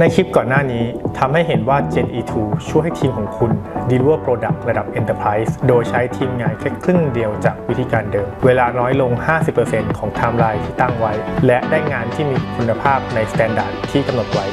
ในคลิปก่อนหน้านี้ทำให้เห็นว่า Gen E2 ช่วยให้ทีมของคุณ deliver product ระดับ enterprise โดยใช้ทีมงานแค่ครึ่งเดียวจากวิธีการเดิม เวลาน้อยลง 50%ของไทม์ไลน์ที่ตั้งไว้ และได้งานที่มีคุณภาพใน standard ที่กำหนดไว้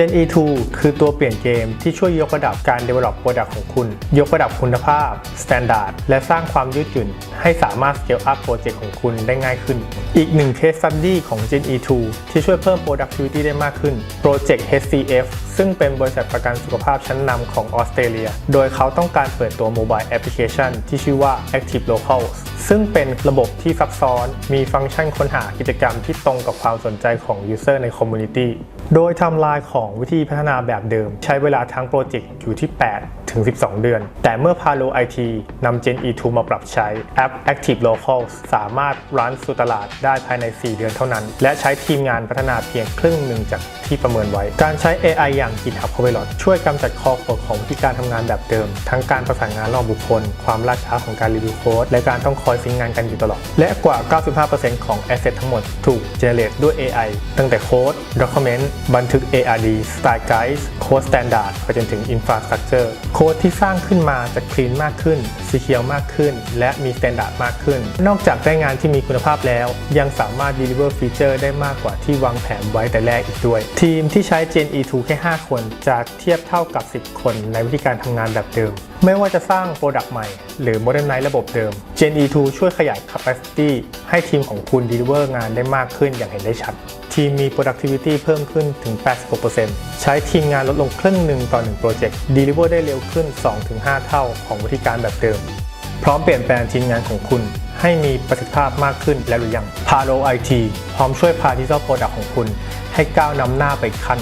Gen E2 คือตัวเปลี่ยนเกมที่ช่วยยกระดับการ develop product ของคุณ ยกระดับคุณภาพ standard และสร้างความยืดหยุ่น ให้สามารถ scale up โปรเจกต์ของคุณได้ง่ายขึ้น อีกหนึ่ง case study ของ Gen E2 ที่ช่วยเพิ่ม productivity ได้มากขึ้น โปรเจกต์ HCF ซึ่งเป็นบริษัทประกันสุขภาพชั้นนำของออสเตรเลีย โดยเขาต้องการเปิดตัวโมบายแอปพลิเคชันที่ชื่อว่า Active Locals ซึ่งเป็นระบบที่ซับซ้อน มีฟังก์ชันค้นหากิจกรรมที่ตรงกับความสนใจของยูเซอร์ในคอมมูนิตี้ โดยทำลายของวิธีพัฒนาแบบเดิม ใช้เวลาทั้งโปรเจกต์อยู่ที่ 8 ถึง 12 เดือน แต่เมื่อ Palo IT นำ Gen E2 มาปรับใช้แอป Active Local สามารถรันสู่ตลาดได้ภายใน 4 เดือนเท่านั้น และใช้ทีมงานพัฒนาเพียงครึ่งหนึ่งจากที่ประเมินไว้ การใช้ AI อย่าง GitHub Copilot ช่วยกำจัดคอขวดของวิธีการทำงานแบบเดิม ทั้งการประสานงานระหว่างบุคคล ความล่าช้าของการรีวิวโค้ด และการต้องคอยซิงงานกันอยู่ตลอด และกว่า 95%ของ Asset ทั้งหมดถูก generate ด้วย AI ตั้งแต่โค้ด document บันทึก ARD style guides โค้ด standard ไปจนถึง infrastructure โค้ดที่สร้างขึ้นมาจะ clean มากขึ้น secure มากขึ้น และมี standard มากขึ้น นอกจากได้งานที่มีคุณภาพแล้ว ยังสามารถ deliver feature ได้มากกว่าที่วางแผนไว้แต่แรกอีกด้วย ทีมที่ใช้ Gen E2 แค่ 5 คนจะเทียบเท่ากับ 10 คนในวิธีการทำงานแบบเดิม ไม่ว่าจะสร้าง Product ใหม่ หรือ Modernize ระบบเดิม Gen E2 ช่วยขยาย Capacity ให้ทีมของคุณ deliver งานได้มากขึ้นอย่างเห็นได้ชัด ทีมมี productivity เพิ่มขึ้นถึง 86%ใช้ทีมงานลดลงครึ่งหนึ่งต่อ1โปรเจกต์ deliver ได้เร็วขึ้น 2-5 เท่าของวิธีการแบบเดิม พร้อมเปลี่ยนแปลงทีมงานของคุณ ให้มีประสิทธิภาพมากขึ้นแล้วหรือยัง Paro IT พร้อมช่วยพา Digital Product ของคุณ ให้ก้าวนำหน้าไปขั้น